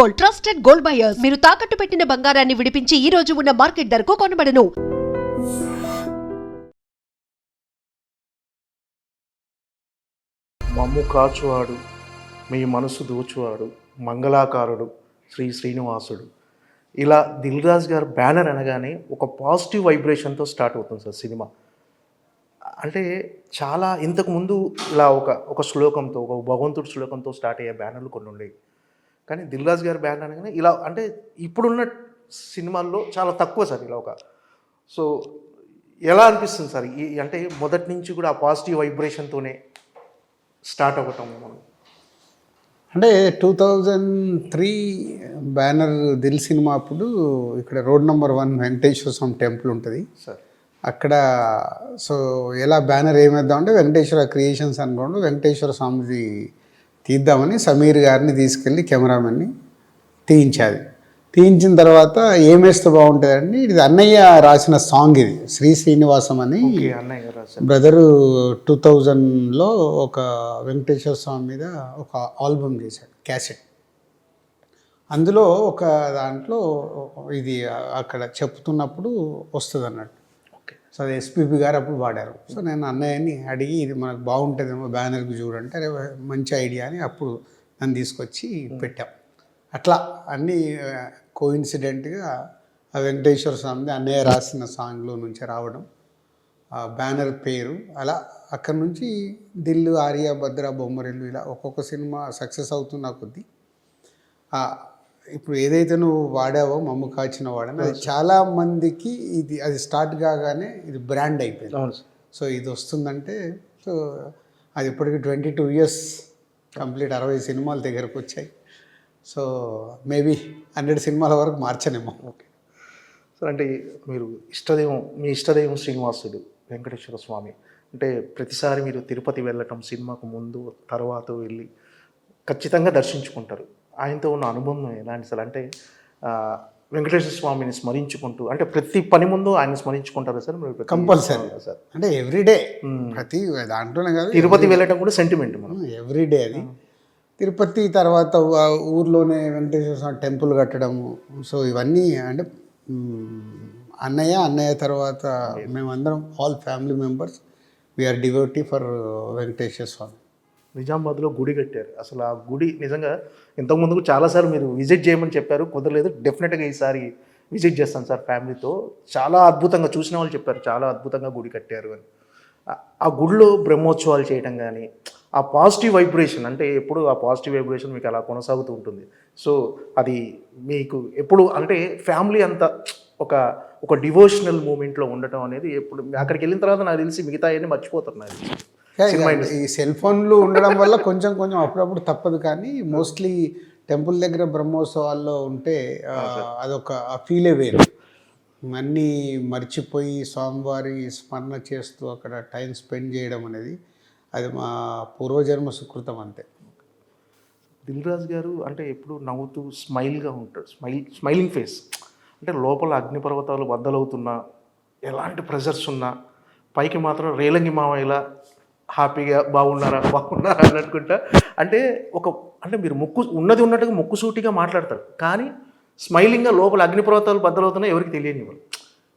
Gold trusted gold buyers. మీరు తాకట్టు పెట్టిన బంగారాన్ని విడిపించి ఈ రోజు ఉన్న మార్కెట్ ధరకు కొనబడను. మమ్ము కాచువాడు మీ మనసు దోచువాడు మంగళాకారుడు శ్రీ శ్రీనివాసుడు. ఇలా దిల్రాజ్ గారు బ్యానర్ అనగానే ఒక పాజిటివ్ వైబ్రేషన్తో స్టార్ట్ అవుతుంది సార్ సినిమా. అంటే చాలా ఇంతకుముందు ఇలా ఒక ఒక శ్లోకంతో ఒక భగవంతుడి శ్లోకంతో స్టార్ట్ అయ్యే బ్యానర్లు కొన్ని ఉండేవి. కానీ దిల్ రాజు గారి బ్యానర్ అనగానే ఇలా అంటే ఇప్పుడున్న సినిమాల్లో చాలా తక్కువ సార్ ఇలా ఒక. సో ఎలా అనిపిస్తుంది సార్? ఈ అంటే మొదటి నుంచి కూడా ఆ పాజిటివ్ వైబ్రేషన్తోనే స్టార్ట్ అవ్వటం మనం. అంటే two thousand three banner Dil cinema అప్పుడు ఇక్కడ road number one Venkateswara Swamy temple ఉంటుంది. సార్. అక్కడ సో ఎలా బ్యానర్ ఏమేద్దాం అంటే వెంకటేశ్వర క్రియేషన్స్ అనుకోండి వెంకటేశ్వర స్వామిది తీద్దామని సమీర్ గారిని తీసుకెళ్ళి కెమెరామెన్ని తీయించాది. తీయించిన తర్వాత ఏమేస్తే బాగుంటుందండి? ఇది అన్నయ్య రాసిన సాంగ్ ఇది శ్రీ శ్రీనివాసం అని బ్రదరు టూ థౌజండ్లో ఒక వెంకటేశ్వర స్వామి మీద ఒక ఆల్బమ్ చేశాడు క్యాసెట్. అందులో ఒక దాంట్లో ఇది అక్కడ చెప్తున్నప్పుడు వస్తుంది అన్నట్టు సో అది ఎస్పీపీ గారు అప్పుడు వాడారు. సో నేను అన్నయ్యని అడిగి ఇది మనకు బాగుంటుందేమో బ్యానర్కి చూడంటే అరే మంచి ఐడియా అని అప్పుడు నన్ను తీసుకొచ్చి పెట్టాం. అట్లా అన్నీ కోఇన్సిడెంట్గా ఆ వెంకటేశ్వర స్వామిది అన్నయ్య రాసిన సాంగ్లో నుంచి రావడం ఆ బ్యానర్ పేరు అలా అక్కడ నుంచి దిల్లు ఆర్య భద్ర బొమ్మరిల్లు ఇలా ఒక్కొక్క సినిమా సక్సెస్ అవుతున్న కొద్దీ ఇప్పుడు ఏదైతే నువ్వు వాడావో మమ్ము కాచిన వాడని అది చాలా మందికి ఇది అది స్టార్ట్ కాగానే ఇది బ్రాండ్ అయిపోయింది. అవును సార్. సో ఇది వస్తుందంటే సో అది ఇప్పటికి ట్వంటీ టూ ఇయర్స్ కంప్లీట్ అరవై సినిమాల దగ్గరకు వచ్చాయి. సో మేబీ హండ్రెడ్ సినిమాల వరకు మార్చనేమో. ఓకే. సార్ అంటే మీరు ఇష్టదైవం మీ ఇష్టదైవం శ్రీనివాసుడు వెంకటేశ్వర స్వామి. అంటే ప్రతిసారి మీరు తిరుపతి వెళ్ళటం సినిమాకు ముందు తర్వాత వెళ్ళి ఖచ్చితంగా దర్శించుకుంటారు. ఆయనతో ఉన్న అనుబంధం ఎలాంటి సార్ అంటే వెంకటేశ్వర స్వామిని స్మరించుకుంటూ అంటే ప్రతి పని ముందు ఆయన స్మరించుకుంటారు సార్? మీరు కంపల్సరీ. సార్. అంటే ఎవ్రీడే ప్రతి దాంట్లోనే కాదు తిరుపతి వెళ్ళటం కూడా సెంటిమెంట్ మనం. ఎవ్రీడే అది. తిరుపతి తర్వాత ఊర్లోనే వెంకటేశ్వర స్వామి టెంపుల్ కట్టడము సో ఇవన్నీ అంటే అన్నయ్య అన్నయ్య తర్వాత మేమందరం all family members we are devotee for Venkateswara Swamy. నిజామాబాద్లో గుడి కట్టారు. అసలు ఆ గుడి నిజంగా ఇంతకుముందు చాలాసార్లు మీరు విజిట్ చేయమని చెప్పారు కుదరలేదు. డెఫినెట్గా ఈసారి విజిట్ చేస్తాను సార్ ఫ్యామిలీతో. చాలా అద్భుతంగా చూసిన వాళ్ళు చెప్పారు చాలా అద్భుతంగా గుడి కట్టారు అని. ఆ- గుడిలో బ్రహ్మోత్సవాలు చేయటం కానీ ఆ పాజిటివ్ వైబ్రేషన్ అంటే ఎప్పుడు ఆ పాజిటివ్ వైబ్రేషన్ మీకు అలా కొనసాగుతూ ఉంటుంది. సో అది మీకు ఎప్పుడు అంటే ఫ్యామిలీ అంతా ఒక ఒక డివోషనల్ మూమెంట్లో ఉండటం అనేది ఎప్పుడు అక్కడికి వెళ్ళిన తర్వాత నాకు తెలిసి మిగతా అన్నీ మర్చిపోతున్నారు. ఈ సెల్ ఫోన్లు ఉండడం వల్ల కొంచెం కొంచెం అప్పుడప్పుడు తప్పదు కానీ మోస్ట్లీ టెంపుల్ దగ్గర బ్రహ్మోత్సవాల్లో ఉంటే ఆ, అదొక ఫీలే వేరు. అన్నీ మర్చిపోయి స్వామివారి స్మరణ చేస్తూ అక్కడ టైం స్పెండ్ చేయడం అనేది అది మా పూర్వజన్మ సుకృతం అంతే. దిల్ రాజు గారు అంటే ఎప్పుడు నవ్వుతూ స్మైల్గా ఉంటాడు. Smile smiling face. అంటే లోపల అగ్నిపర్వతాలు బద్దలవుతున్నా ఎలాంటి ప్రెజర్స్ ఉన్నా పైకి మాత్రం రేలంగి మావయ్యలా హ్యాపీగా బాగున్నారా బాగున్నారా అని అనుకుంటా. అంటే ఒక అంటే మీరు ముక్కు ఉన్నది ఉన్నట్టుగా ముక్కు సూటిగా మాట్లాడతారు. కానీ స్మైలింగ్గా లోపల అగ్నిపర్వతాలు బద్దలవుతున్నా ఎవరికి తెలియని వాళ్ళు.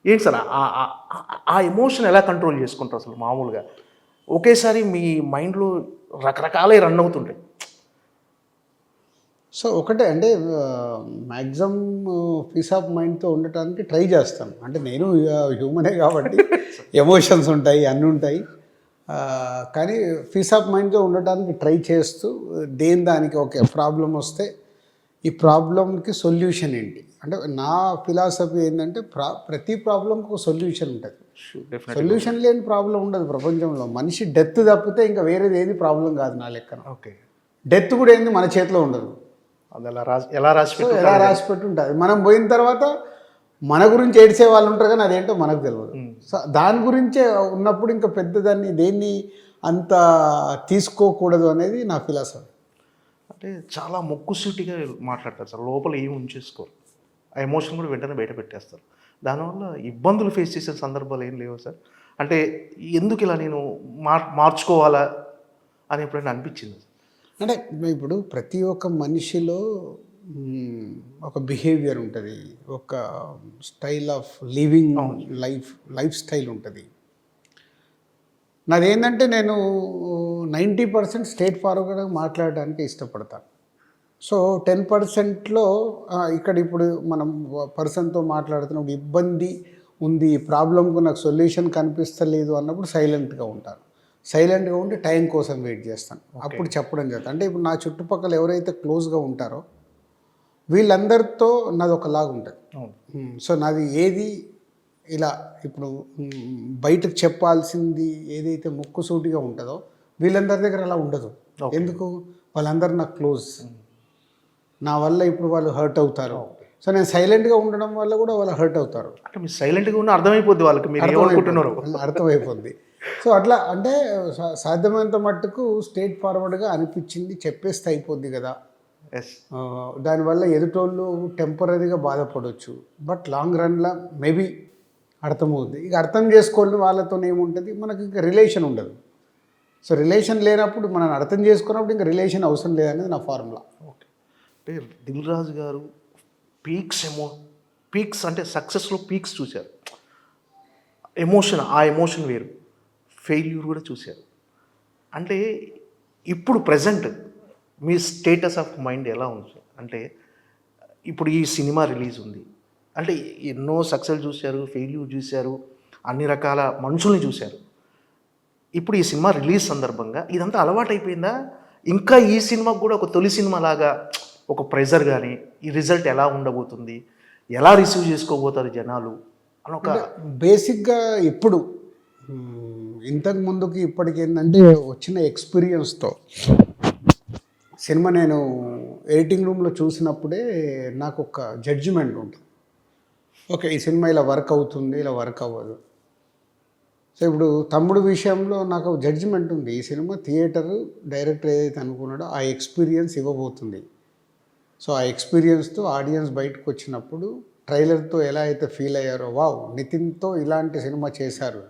ఏంటి సార్? ఆ- ఎమోషన్ ఎలా కంట్రోల్ చేసుకుంటారు అసలు మామూలుగా? ఒకేసారి మీ మైండ్లో రకరకాలే రన్ అవుతుంటాయి. సో ఒకటే అంటే మ్యాక్సిమం పీస్ ఆఫ్ మైండ్తో ఉండటానికి ట్రై చేస్తాను. అంటే నేను హ్యూమనే కాబట్టి ఎమోషన్స్ ఉంటాయి అన్నీ ఉంటాయి. కానీ పీస్ ఆఫ్ మైండ్తో ఉండటానికి ట్రై చేస్తూ దేని దానికి ఓకే ప్రాబ్లం వస్తే ఈ ప్రాబ్లంకి సొల్యూషన్ ఏంటి? అంటే నా ఫిలాసఫీ ఏంటంటే ప్రా ప్రతి ప్రాబ్లంకి ఒక సొల్యూషన్ ఉంటుంది. సొల్యూషన్ లేని ప్రాబ్లం ఉండదు ప్రపంచంలో. మనిషి డెత్ తప్పితే ఇంకా వేరేది ఏది ప్రాబ్లం కాదు నా లెక్కన. ఓకే. డెత్ కూడా ఏంది? మన చేతిలో ఉండదు. అది ఎలా రాసి ఎలా రాసి ఎలా రాసి పెట్టి ఉంటుంది మనం పోయిన తర్వాత మన గురించి ఏడ్చే వాళ్ళు ఉంటారు కానీ అదేంటో మనకు తెలియదు సో దాని గురించే ఉన్నప్పుడు ఇంకా పెద్ద దాన్ని దేన్ని అంత తీసుకోకూడదు అనేది నా ఫిలాసఫీ. అంటే చాలా మొక్కుసూటిగా మాట్లాడతారు సార్. లోపల ఏమి ఉంచేసుకోరు. ఆ ఎమోషన్ కూడా వెంటనే బయట పెట్టేస్తారు. దానివల్ల ఇబ్బందులు ఫేస్ చేసే సందర్భాలు ఏం లేవు సార్? అంటే ఎందుకు ఇలా నేను మార్ మార్చుకోవాలా అని ఎప్పుడైనా అనిపించింది అంటే ఇప్పుడు ప్రతి ఒక్క మనిషిలో ఒక బిహేవియర్ ఉంటుంది. ఒక style of living life life style ఉంటుంది. నాదేంటంటే నేను నైంటీ పర్సెంట్ స్టేట్ ఫార్వర్డ్గా మాట్లాడడానికి ఇష్టపడతాను సో టెన్ పర్సెంట్లో ఇక్కడ ఇప్పుడు మనం పర్సన్తో మాట్లాడుతున్నప్పుడు ఇబ్బంది ఉంది ఈ ప్రాబ్లంకు నాకు సొల్యూషన్ కనిపిస్తలేదు అన్నప్పుడు సైలెంట్గా ఉంటాను. సైలెంట్గా ఉండి టైం కోసం వెయిట్ చేస్తాను. అప్పుడు చెప్పడం జరుగుతుంది. అంటే ఇప్పుడు నా చుట్టుపక్కల ఎవరైతే క్లోజ్గా ఉంటారో వీళ్ళందరితో నాది ఒకలాగా ఉంటుంది. సో నాది ఏది ఇలా ఇప్పుడు బయటకు చెప్పాల్సింది ఏదైతే ముక్కుసూటిగా ఉంటుందో వీళ్ళందరి దగ్గర అలా ఉండదు. ఎందుకు? వాళ్ళందరూ నాకు క్లోజ్. నా వల్ల ఇప్పుడు వాళ్ళు హర్ట్ అవుతారు. సో నేను సైలెంట్గా ఉండడం వల్ల కూడా వాళ్ళు హర్ట్ అవుతారు. అంటే మీరు సైలెంట్గా ఉన్న అర్థమైపోద్ది వాళ్ళకి మీరు ఏమనుకుంటున్నారు. అర్థమైపోద్ది. సో అట్లా అంటే సాధ్యమైనంత మట్టుకు స్టేట్ ఫార్వర్డ్గా అనిపించింది చెప్పేస్తే అయిపోద్ది కదా. దానివల్ల ఎదుటోళ్ళు టెంపరీగా బాధపడవచ్చు బట్ లాంగ్ రన్లో మేబీ అర్థమవుద్ది. ఇక అర్థం చేసుకోని వాళ్ళతో ఏముంటుంది మనకి ఇంకా రిలేషన్ ఉండదు. సో రిలేషన్ లేనప్పుడు మనం అర్థం చేసుకున్నప్పుడు ఇంకా రిలేషన్ అవసరం లేదనేది నా ఫార్ములా ఓకే అంటే దిల్ రాజు గారు పీక్స్ ఎమో పీక్స్ అంటే సక్సెస్లో పీక్స్ చూశారు. ఎమోషన్ ఆ ఎమోషన్ వేరు. ఫెయిల్యూర్ కూడా చూశారు. అంటే ఇప్పుడు ప్రజెంట్ మీ స్టేటస్ ఆఫ్ మైండ్ ఎలా ఉంది? అంటే ఇప్పుడు ఈ సినిమా రిలీజ్ ఉంది. అంటే ఎన్నో సక్సెస్ చూశారు ఫెయిల్యూర్ చూశారు అన్ని రకాల మనుషుల్ని చూశారు. ఇప్పుడు ఈ సినిమా రిలీజ్ సందర్భంగా ఇదంతా అలవాటైపోయిందా? ఇంకా ఈ సినిమాకు కూడా ఒక తొలి సినిమా లాగా ఒక ప్రెజర్ కానీ ఈ రిజల్ట్ ఎలా ఉండబోతుంది? ఎలా రిసీవ్ చేసుకోబోతారు జనాలు? అని ఒక బేసిక్గా ఇప్పుడు ఇంతకు ముందుకి ఇప్పటికి ఏంటంటే వచ్చిన ఎక్స్పీరియన్స్తో. సినిమా నేను ఎడిటింగ్ రూమ్లో చూసినప్పుడే నాకు ఒక జడ్జిమెంట్ ఉంటుంది. ఓకే ఈ సినిమా ఇలా వర్క్ అవుతుంది ఇలా వర్క్ అవ్వదు. సో ఇప్పుడు తమ్ముడు విషయంలో నాకు జడ్జిమెంట్ ఉంది. ఈ సినిమా థియేటర్ డైరెక్టర్ ఏదైతే అనుకున్నాడో ఆ ఎక్స్పీరియన్స్ ఇవ్వబోతుంది. సో ఆ ఎక్స్పీరియన్స్తో ఆడియన్స్ బయటకు వచ్చినప్పుడు ట్రైలర్తో ఎలా అయితే ఫీల్ అయ్యారో వావ్ నితిన్తో ఇలాంటి సినిమా చేశారు.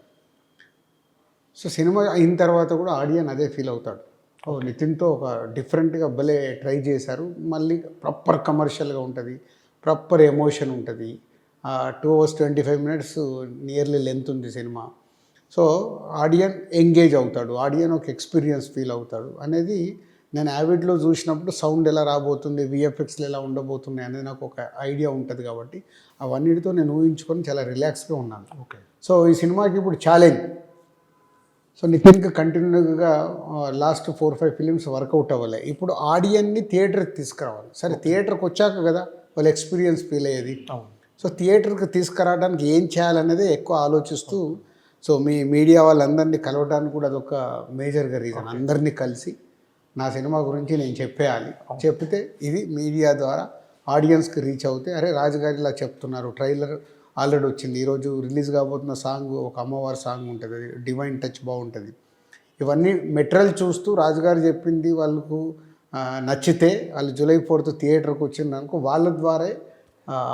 సో సినిమా అయిన తర్వాత కూడా ఆడియన్ అదే ఫీల్ అవుతాడు. ఓ నితిన్తో ఒక డిఫరెంట్గా భలే ట్రై చేశారు. మళ్ళీ ప్రాపర్ కమర్షియల్గా ఉంటుంది ప్రాపర్ ఎమోషన్ ఉంటుంది. Two hours twenty five minutes nearly length ఉంది సినిమా. సో ఆడియన్ ఎంగేజ్ అవుతాడు ఆడియన్ ఒక ఎక్స్పీరియన్స్ ఫీల్ అవుతాడు అనేది నేను యావిడ్లో చూసినప్పుడు సౌండ్ ఎలా రాబోతుంది విఎఫ్ఎక్స్లు ఎలా ఉండబోతున్నాయి అనేది నాకు ఒక ఐడియా ఉంటుంది కాబట్టి అవన్నిటితో నేను ఊహించుకొని చాలా రిలాక్స్గా ఉన్నాను. ఓకే. సో ఈ సినిమాకి ఇప్పుడు ఛాలెంజ్. సో నితిన్కి కంటిన్యూగా last four five films work out అవ్వలే. ఇప్పుడు ఆడియన్ని థియేటర్కి తీసుకురావాలి. సరే థియేటర్కి వచ్చాక కదా వాళ్ళ ఎక్స్పీరియన్స్ ఫీల్ అయ్యేది. సో థియేటర్కి తీసుకురావడానికి ఏం చేయాలనేది ఎక్కువ ఆలోచిస్తూ సో మీ మీడియా వాళ్ళందరినీ కలవడానికి కూడా అదొక మేజర్గా రీజన్ అందరినీ కలిసి నా సినిమా గురించి నేను చెప్పేయాలి. చెప్తే ఇది మీడియా ద్వారా ఆడియన్స్కి రీచ్ అవుతే అరే రాజుగారి ఇలా చెప్తున్నారు ట్రైలర్ ఆల్రెడీ వచ్చింది. ఈరోజు రిలీజ్ కాబోతున్న సాంగ్ ఒక అమ్మవారి సాంగ్ ఉంటుంది. అది డివైన్ టచ్ బాగుంటుంది. ఇవన్నీ మెటీరియల్ చూస్తూ రాజుగారు చెప్పింది వాళ్ళకు నచ్చితే వాళ్ళు జూలై ఫోర్త్ థియేటర్కి వచ్చిందనుకో వాళ్ళ ద్వారా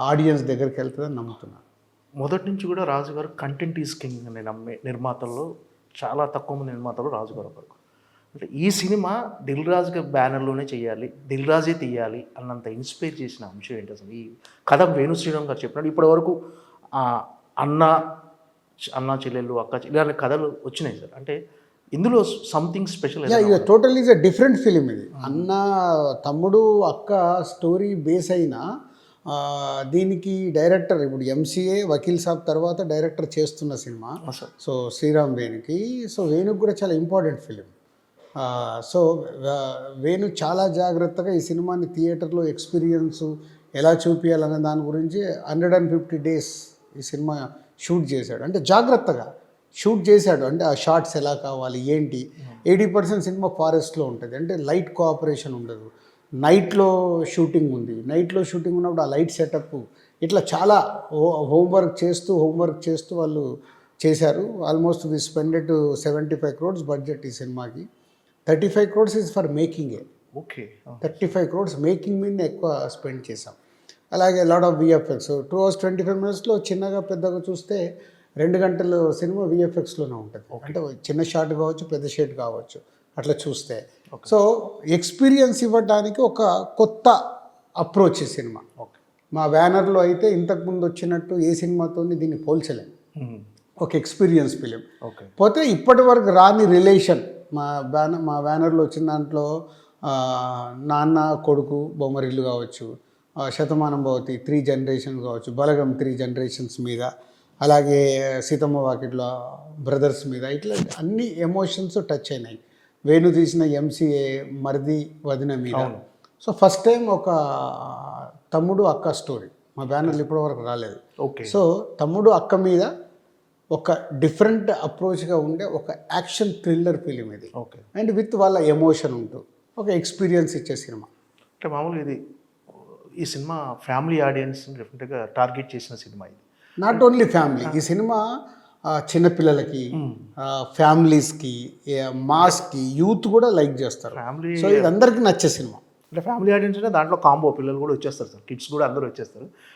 ఆడియన్స్ దగ్గరికి వెళ్తుందని నమ్ముతున్నాను. మొదటి నుంచి కూడా రాజుగారు కంటెంట్ ఈజ్ కింగ్ అని నమ్మే నిర్మాతల్లో చాలా తక్కువ మంది నిర్మాతలు రాజుగారు ఒకరు అంటే ఈ సినిమా దిల్ రాజు గారి బ్యానర్లోనే చేయాలి దిల్ రాజే తీయాలి అన్నంత ఇన్స్పైర్ చేసిన అంశం ఏంటి అసలు? ఈ కథ వేణు శ్రీరామ్ గారు చెప్పినాడు. ఇప్పటివరకు అన్న అన్న చెల్లెళ్ళు అక్క ఇలాంటి కథలు వచ్చినాయి సార్. అంటే ఇందులో something special total is a different film ఇది. అన్న తమ్ముడు అక్క స్టోరీ బేస్ అయిన దీనికి డైరెక్టర్ ఇప్పుడు ఎంసీఏ వకీల్ సాబ్ తర్వాత డైరెక్టర్ చేస్తున్న సినిమా. సో శ్రీరామ్ వేణుకి. సో వేణుకి కూడా చాలా ఇంపార్టెంట్ ఫిలిం. సో వేణు చాలా జాగ్రత్తగా ఈ సినిమాని థియేటర్లో ఎక్స్పీరియన్స్ ఎలా చూపించాలనే దాని గురించి హండ్రెడ్ అండ్ ఫిఫ్టీ డేస్ ఈ సినిమా షూట్ చేశాడు. అంటే జాగ్రత్తగా షూట్ చేశాడు. అంటే ఆ షార్ట్స్ ఎలా కావాలి ఏంటి? ఎయిటీ పర్సెంట్ సినిమా ఫారెస్ట్లో ఉంటుంది. అంటే లైట్ కోఆపరేషన్ ఉండదు. నైట్లో షూటింగ్ ఉంది. నైట్లో షూటింగ్ ఉన్నప్పుడు ఆ లైట్ సెటప్ ఇట్లా చాలా హోంవర్క్ చేస్తూ హోంవర్క్ చేస్తూ వాళ్ళు చేశారు. Almost we spended seventy five crores budget ఈ సినిమాకి. Thirty five crores is for మేకింగే. Okay. Thirty five crores making మీద ఎక్కువ స్పెండ్ చేసాం అలాగే lot of VFX. Two hours twenty five మినిట్స్లో చిన్నగా పెద్దగా చూస్తే రెండు గంటలు సినిమా విఎఫ్ఎక్స్లోనే ఉంటుంది. అంటే చిన్న షాట్ కావచ్చు పెద్ద షాట్ కావచ్చు అట్లా చూస్తే. సో ఎక్స్పీరియన్స్ ఇవ్వడానికి ఒక కొత్త అప్రోచ్ సినిమా. ఓకే. మా బ్యానర్లో అయితే ఇంతకుముందు వచ్చినట్టు ఏ సినిమాతో దీన్ని పోల్చలేం. ఒక ఎక్స్పీరియన్స్ ఫిలిం. ఓకే. పోతే ఇప్పటి వరకు రాని రిలేషన్ మా బ్యానర్ మా బ్యానర్లో వచ్చిన దాంట్లో నాన్న కొడుకు బొమ్మరిల్లు కావచ్చు శతమానం భవతి త్రీ జనరేషన్స్ కావచ్చు బలగం త్రీ జనరేషన్స్ మీద అలాగే సీతమ్మ వాకిట్లో బ్రదర్స్ మీద ఇట్లా అన్ని ఎమోషన్స్ టచ్ అయినాయి. వేణు తీసిన ఎంసీఏ మరిది వదిన మీద. సో ఫస్ట్ టైం ఒక తమ్ముడు అక్క స్టోరీ మా బ్యానర్లు ఇప్పటి వరకు రాలేదు. ఓకే. సో తమ్ముడు అక్క మీద ఒక డిఫరెంట్ అప్రోచ్గా ఉండే ఒక యాక్షన్ థ్రిల్లర్ ఫిలిం ఇది. ఓకే. అండ్ విత్ వాళ్ళ ఎమోషన్ ఉంటూ ఒక ఎక్స్పీరియన్స్ ఇచ్చే సినిమా అంటే మామూలుగా ఇది ఈ సినిమా ఫ్యామిలీ ఆడియన్స్ డెఫినెట్గా టార్గెట్ చేసిన సినిమా ఇది. నాట్ ఓన్లీ ఫ్యామిలీ ఈ సినిమా చిన్నపిల్లలకి ఫ్యామిలీస్కి ఏ, మాస్కి యూత్ కూడా లైక్ చేస్తారు. ఫ్యామిలీ సో ఇది అందరికీ నచ్చే సినిమా. అంటే ఫ్యామిలీ ఆడియన్స్ అంటే దాంట్లో కాంబో పిల్లలు కూడా వచ్చేస్తారు సార్. కిడ్స్ కూడా అందరూ వచ్చేస్తారు.